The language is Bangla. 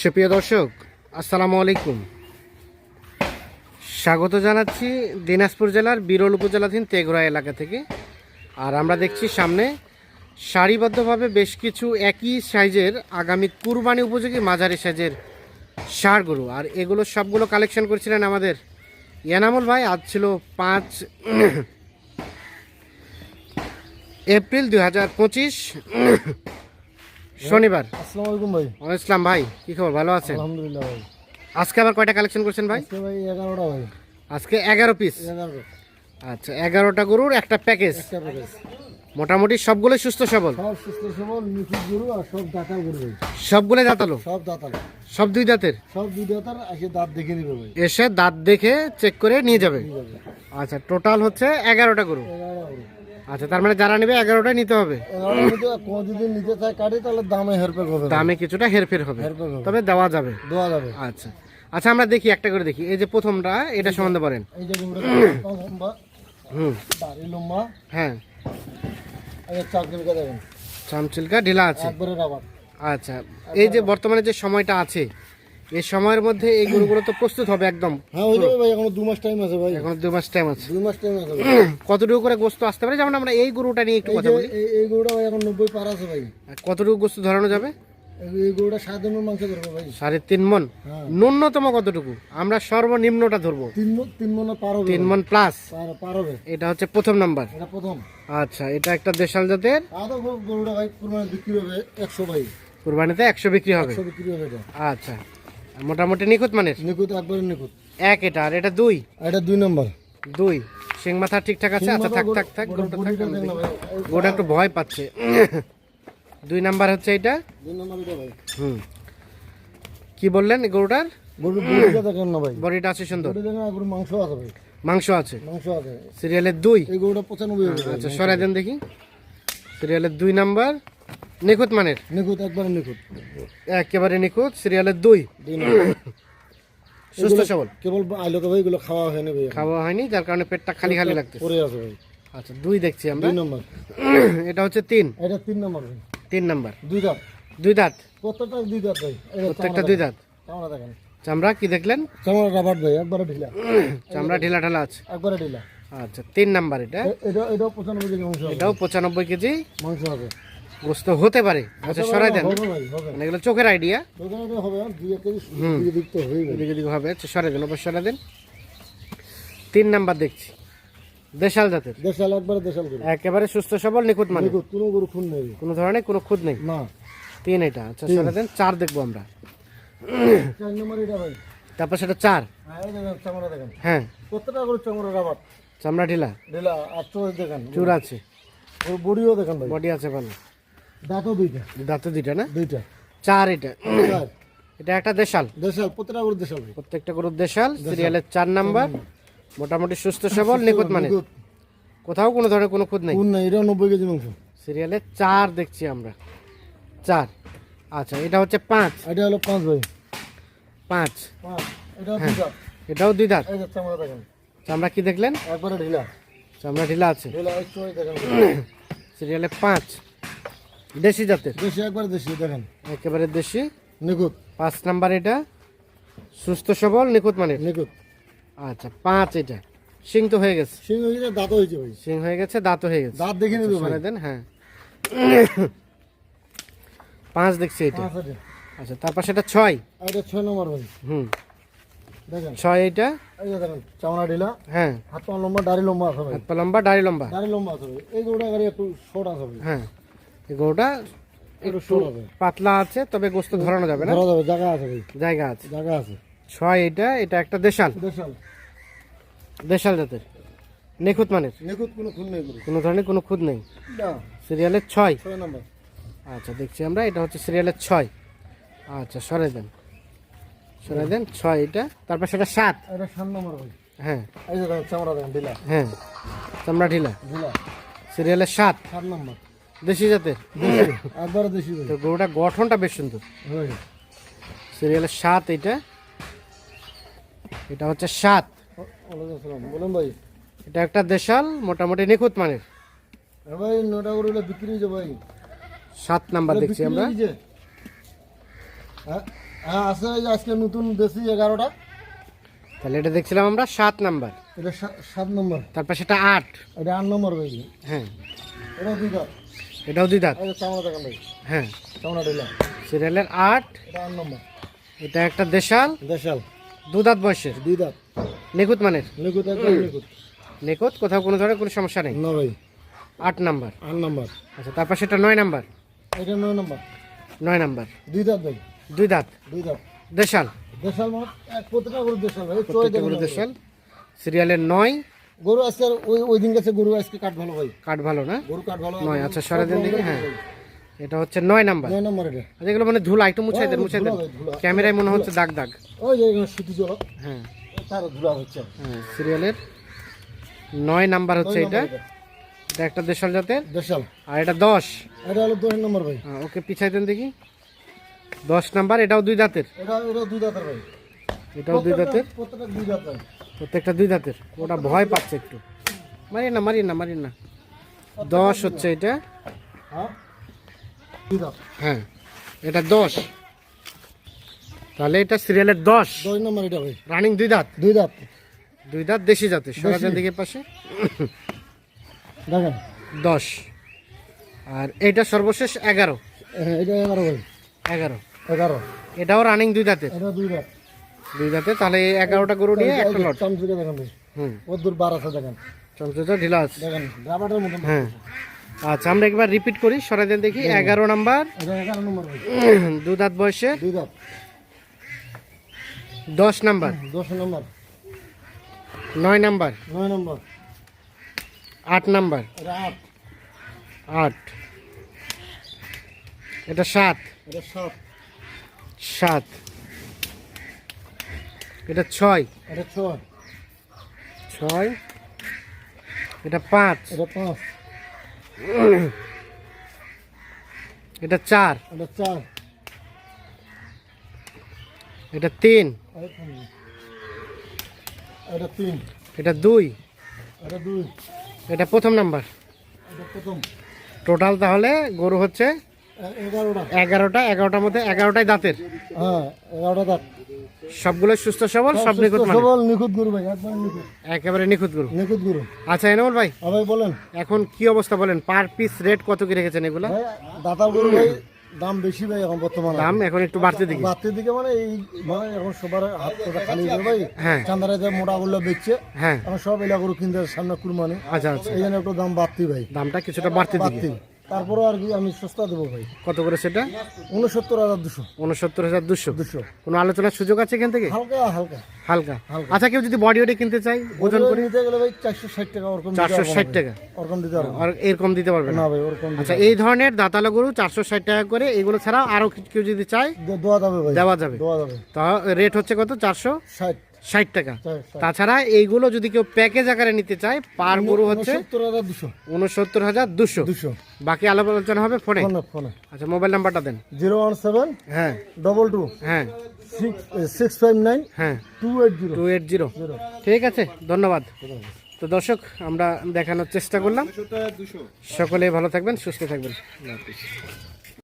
সুপ্রিয় দর্শক, আসসালামু আলাইকুম। স্বাগত জানাচ্ছি দিনাজপুর জেলার বিরল উপজেলাধীন তেঘরা এলাকা থেকে। আর আমরা দেখছি সামনে সারিবদ্ধভাবে বেশ কিছু একই সাইজের আগামী কুরবানি উপযোগী মাঝারি সাইজের গরু। আর এগুলো সবগুলো কালেকশন করেছিলেন আমাদের ইয়ানামুল ভাই। আজ ছিল পাঁচ এপ্রিল দুই হাজার পঁচিশ। শনিবার। আসসালামু আলাইকুম ভাই। ওয়ালাইকুম ইসলাম ভাই কি খবর? ভালো আছেন? আলহামদুলিল্লাহ ভাই। আজকে আবার কয়টা কালেকশন করছেন ভাই? আজকে ভাই এগারোটা ভাই। আজকে এগারো পিস এগারো আচ্ছা এগারোটা গরুর একটা প্যাকেজ একটা প্যাকেজ মোটামুটি সবগুলোই সুস্থ সবল? সব সুস্থ সবল নিখুঁত গরু আর সব দাঁতার গরু ভাই। সবগুলো দাঁতালো? সব দাঁতাল। সব দুই দাঁতের? সব দুই দাঁতার এসে দাঁত দেখে নিবে ভাই। এসে দাঁত দেখে চেক করে নিয়ে যাবে। আচ্ছা টোটাল হচ্ছে এগারোটা গরু। এগারোটা গরু আচ্ছা তার মানে যারা নেবে এগারোটাই নিতে হবে। এগারোটা যদি নিতে চায় কাটি তাহলে দামে হেরপেক হবে। দামে কিছুটা হেরফের হবে। তবে দেওয়া যাবে। দেওয়া যাবে। আচ্ছা। আচ্ছা আমরা দেখি একটা করে দেখি। এই যে প্রথমটা এটা সম্বন্ধে বলেন। এই যে লম্বা হুম। দাড়ি লম্বা। হ্যাঁ। এই চাকরিটা দেখেন। চামচিলকা ঢিলা আছে। একবারে রাবার। আচ্ছা এই যে বর্তমানে যে সময়টা আছে এই সময়ের মধ্যে এই গরুগুলো তো প্রস্তুত হবে একদম। হ্যাঁ যাবে ভাই এখনও দু মাস টাইম আছে ভাই। এখন দু মাস টাইম আছে। দুই মাস টাইম আছে কতটুকু করে গোস্ত আসতে পারে? যেমন আমরা এই গরুটা নিয়ে একটু কথা বলি। এই- গরুটা ভাই এখন নব্বই পার আছে ভাই। কতটুকু গোস্ত ধরানো যাবে? এই- গরুটা দিনের মাংস ধরবো ভাই। সাড়ে তিন মন হ্যাঁ। ন্যূনতম কতটুকু? আমরা সর্বনিম্নটা ধরবো। তিন মন তিন মনে পার হবে তিন মন প্লাস পার হবে। এটা হচ্ছে প্রথম নাম্বার এটা প্রথম। আচ্ছা এটা একটা দেশাল জাতের? আদৌ গরুটা ভাই কুরবানি বিক্রি হবে একশো ভাই। কুরবানিতে একশো বিক্রি হবে। আচ্ছা। মোটামুটি নিখুঁত মানে নিখুঁত একবারে নিখুঁত। এক এটা আর এটা দুই? এটা দুই নম্বর। দুই। সিং মাথা ঠিকঠাক আছে? আচ্ছা থাক থাক থাক গরুটা থাক গরুটা একটু ভয় পাচ্ছে। দুই নাম্বার হচ্ছে এটা দুই নম্বর এটা ভাই। হুম। কি বললেন গরুটার? গরুর বডিটা দেখেন না ভাই। বডিটা আছে সুন্দর। না মাংস আছে ভাই। মাংস আছে? মাংস আছে। সিরিয়ালের দুই? এই গরুটা পঁচানব্বই। আচ্ছা সরাই দেন দেখি। সিরিয়ালের দুই নাম্বার। নিখুঁত মানের? নিখুঁত একবারে নিখুঁত। একেবারে নিখুঁত সিরিয়ালের দুই? সুস্থ সবল? কেবল আইলো তো ভাই এগুলো খাওয়া হয়নি ভাই খাওয়া হয়নি যার কারণে পেটটা খালি খালি লাগতেছে। পরে আছে ভাই। আচ্ছা দুই দেখছি আমরা। দুই নম্বর এটা হচ্ছে তিন। এটা তিন নম্বর তিন নাম্বার দুই দাঁত। দুই দাঁত? প্রত্যেকটা দুই দাঁত ভাই। প্রত্যেকটা চামড়া দুই দাঁত? চামড়া দেখেন। চামড়া কি দেখলেন? চামড়া রাবার ভাই একবারে ঢিলা। চামড়া ঢিলা ঢালা আছে। একবারে ঢিলা। আচ্ছা তিন নাম্বার এটা। এটাও পঁচানব্বই কেজি মাংস এটাও পঁচানব্বই কেজি। মাংস হবে গোস্ত হতে পারে। আচ্ছা সরাই দেন। মানে এগুলো চোখের আইডিয়া হবে দিক আচ্ছা সরাই দেন অবশ্যই সরাই দেন। তিন নাম্বার দেখছি। দেশাল জাতের। দেশাল একবারে দেশাল একেবারে সুস্থ সবল নিখুঁত মানে কোনো গরু খুন নেই। কোনো ধরনের কোনো খুদ নেই? না। তিন এটা। আচ্ছা সরাই দেন চার দেখব আমরা। চার নম্বর এটা ভাই। তারপর সেটা চার। হ্যাঁ হ্যাঁ। প্রত্যেকটা গরু চামড়া রাবার চামড়া ঢিলা? ঢিলা আর চোখ দেখেন। চুর আছে। বডিও দেখেন বডি আছে ভালো। দাঁতও দুইটা। দাঁতে দুইটা না? দুইটা। চার এটা। এটা একটা দেশাল। দেশাল প্রত্যেকটা গরু দেশাল প্রত্যেকটা গরুর দেশাল সিরিয়ালের চার নাম্বার মোটামুটি সুস্থ সবল নিখুঁত মানে কোথাও কোনো ধরনের কোনো খুদ নেই। নাই এটা নব্বই কেজি মাংস। সিরিয়ালে চার দেখছি আমরা। চার। আচ্ছা এটা হচ্ছে পাঁচ। এটা হলো পাঁচ ভাই। পাঁচ। এটা এটাও দুই দাঁত। চামড়া দেখেন। কি দেখলেন? একবারে ঢিলা। চামড়া ঢিলা আছে। সিরিয়ালে পাঁচ। দেশি জাতের? দেশি একবারে দেশি দেখেন। একেবারে দেশি। নিখুঁত। পাঁচ নাম্বার এটা? সুস্থ সবল নিখুঁত মানে? নিখুঁত। আচ্ছা পাঁচ এটা। সিং তো হয়ে গেছে। সিং হয়েছে দাঁত হয়েছে ভাই। সিং হয়ে গেছে দাঁত হয়ে গেছে। দাঁত দেখে নেবে মানে দেন হ্যাঁ। পাঁচ দেখছি এটা। আচ্ছা তারপর সেটা ছয়? এটা ছয় নম্বর ভাই। হুম। দেখেন। ছয় এটা? এই যে দেখেন চামড়া ঢিলা। হ্যাঁ। হাত পা লম্বা দাড়ি লম্বা আছে ভাই। হাত পা লম্বা দাড়ি লম্বা। দাড়ি লম্বা আছে এই গাড়ি একটু শর্ট আছে ভাই। হ্যাঁ। গরুটা একটু পাতলা আছে তবে গোস্ত ধরানো যাবে না। জায়গা আছে জায়গা আছে। জায়গা আছে। ছয় এটা এটা একটা দেশাল। দেশাল। দেশাল জাতের। নিখুঁত মানের। নিখুঁত কোনো নেই কোনো ধরনের কোনো খুদ নেই। সিরিয়ালের ছয়। ছয় নম্বর। আচ্ছা দেখছি আমরা এটা হচ্ছে সিরিয়ালের ছয়। আচ্ছা সরাই দেন। সরাই দেন ছয় এটা। তারপর সেটা সাত। এটা সাত নম্বর হ্যাঁ। এই যে চামড়া ঢিলা। হ্যাঁ। চামড়া ঢিলা। ঢিলা। সিরিয়ালের সাত। সাত নম্বর। দেশি জাতের? দেশি দেশি তো গরুটা গঠনটা বেশ সুন্দর। ভাই সিরিয়ালের সাত এটা। এটা হচ্ছে সাত বলুন ভাই। এটা একটা দেশাল মোটামুটি নিখুঁত মানের। হ্যাঁ ভাই নটা গরু বিক্রি হয়েছে ভাই। সাত নাম্বার দেখছি আমরা? হ্যাঁ হ্যাঁ আছে আজকে নতুন দেশি এগারোটা। তাহলে এটা দেখছিলাম আমরা সাত নাম্বার। এটা সাত নম্বর। তারপর সেটা আট। এটা আট নম্বর হ্যাঁ। এটা দুই এটাও দুই দাঁত? হ্যাঁ। সিরিয়ালের আট। এটা নম্বর। এটা একটা দেশাল। দেশাল। দু দাঁত বয়সের? দুই দাঁত। নিখুঁত মানের? নিকুত নিখুঁত। কোথাও কোনো ধরনের কোনো সমস্যা নেই? না ভাই। আট নাম্বার। আট নম্বর। আচ্ছা তারপর সেটা নয় নাম্বার? এটা নয় নম্বর। নয় নাম্বার। দুই দাঁত ভাই। দুই দাঁত? দুই দাঁত। দেশাল? দেশাল মানে প্রত্যেকটা দেশাল ভাই। দেশাল। সিরিয়ালের নয়। গরু আজকে আর ওই ওই দিন গেছে গরু আজকে কাঠ ভালো ভাই। কাঠ ভালো না? গরু কাঠ ভালো নয় আচ্ছা সরে দেন দিকে হ্যাঁ। এটা হচ্ছে নয় নাম্বার। নয় নম্বর এটা। আচ্ছা এগুলো মানে ধুলা একটু মুছাই দেন মুছাই দেন। ক্যামেরায় মনে হচ্ছে দাগ দাগ। ওই যে সুতি জল। হ্যাঁ। তার ধুলা হচ্ছে। হ্যাঁ সিরিয়ালের নয় নাম্বার হচ্ছে এটা। এটা। একটা দেশাল জাতের? দেশাল। আর এটা দশ? এটা হলো দশ নম্বর ভাই। হ্যাঁ, ওকে পিছাই দেন দেখি। দশ নাম্বার এটাও দুই দাঁতের এটা এটা দুই দাঁতের ভাই। এটাও দুই দাঁতের প্রত্যেকটা দুই দাঁত ভাই প্রত্যেকটা দুই দাঁতের। ওটা ভয় পাচ্ছে একটু। মারিয়ে না মারি না মারি না দশ হচ্ছে এটা। হ্যাঁ দুই দাঁত হ্যাঁ এটা দশ। তাহলে এটা সিরিয়ালের দশ। দশ নম্বর এটা ভাই। রানিং দুই দাঁত। দুই দাঁত। দুই দাঁত দেশি জাতের। সরাজের দিকে পাশে। দেখেন। দশ। আর এটা সর্বশেষ এগারো। হ্যাঁ এটা এগারো ভাই। এগারো। এগারো। এটাও রানিং দুই দাঁতের। এটা দুই দাঁত। দুই দাঁতে তাহলে এগারোটা গরু নিয়ে একটা লট। চামচুকে দেখেন হুম। ওর দূর বার আছে দেখেন চমচটা ঢিলা আছে দেখেন হ্যাঁ। আচ্ছা আমরা একবার রিপিট করি সরাজেন দেখি। এগারো নাম্বার। এগারো নম্বর দু দাঁত বয়সে? দুই দাঁত। দশ নাম্বার। দশ নম্বর। নয় নাম্বার। নয় নম্বর। আট নাম্বার। আট। আট। এটা সাত। এটা সাত। সাত। এটা ছয়। এটা ছয়। ছয়। এটা পাঁচ। এটা পাঁচ। এটা চার। এটা চার। এটা তিন। এটা তিন। এটা দুই। এটা দুই। এটা প্রথম নাম্বার। প্রথম। টোটাল তাহলে গরু হচ্ছে এগারোটা। এগারোটা এগারোটার মধ্যে এগারোটাই দাঁতের। হ্যাঁ এগারোটা দাঁত। সবগুলো সুস্থ সবল সব নিখুঁত সবল নিখুঁত গুরু ভাই একবার নিখুঁত। একেবারে নিখুঁত গরু। নিখুঁত গুরু। আচ্ছা এনামুল ভাই হ্যাঁ ভাই বলেন। এখন কি অবস্থা বলেন? পার পিস রেট কত কি রেখেছেন এগুলো? ভাই দাতা গরু ভাই দাম বেশি ভাই এখন বর্তমানে। দাম এখন একটু বাড়তে দিকে। বাড়তির দিকে মানে এই মানে এখন সবার হাত পাতা খালি হয়ে ভাই। হ্যাঁ। চান্দারে যে মোটা গুলো বেচছে। হ্যাঁ। এখন সব এলা কিনতে সামনে কুরবানি। আচ্ছা আচ্ছা। এই জন্য একটু দাম বাড়তি ভাই। দামটা কিছুটা বাড়তে দিকে। বাড়তি। তারপরে আর কি আমি সস্তা দেবো ভাই। কত করে সেটা? উনসত্তর হাজার দুশো। উনসত্তর হাজার দুশো? দুশো। কোনো আলোচনার সুযোগ আছে এখান থেকে? হালকা হালকা। হালকা। আচ্ছা কেউ যদি বডি ওডি কিনতে চাই ওজন করে? নিতে গেলে ভাই চারশো ষাট টাকা ওরকম চারশো ষাট টাকা। ওরকম দিতে পারব। আর এরকম দিতে পারবে না? ভাই ওরকম আচ্ছা এই ধরনের দাতালো গরু চারশো ষাট টাকা করে এগুলো ছাড়াও আরও কেউ যদি চায় দেওয়া যাবে দেওয়া যাবে। দেওয়া যাবে। তা রেট হচ্ছে কত? চারশো? ষাট। ষাট টাকা। তাছাড়া এইগুলো যদি কেউ প্যাকেজ আকারে নিতে চায় পার গরু হচ্ছে উনসত্তর হাজার দুশো। উনসত্তর হাজার দুশো। দুশো। বাকি আলাপ আলোচনা হবে ফোনে? আচ্ছা মোবাইল নাম্বারটা দেন। জিরো ওয়ান সেভেন হ্যাঁ। ডবল টু হ্যাঁ। সিক্স সিক্স ফাইভ নাইন হ্যাঁ। Two eight zero. Two eight zero. ঠিক আছে ধন্যবাদ। তো দর্শক আমরা দেখানোর চেষ্টা করলাম। সকলে ভালো থাকবেন সুস্থ থাকবেন।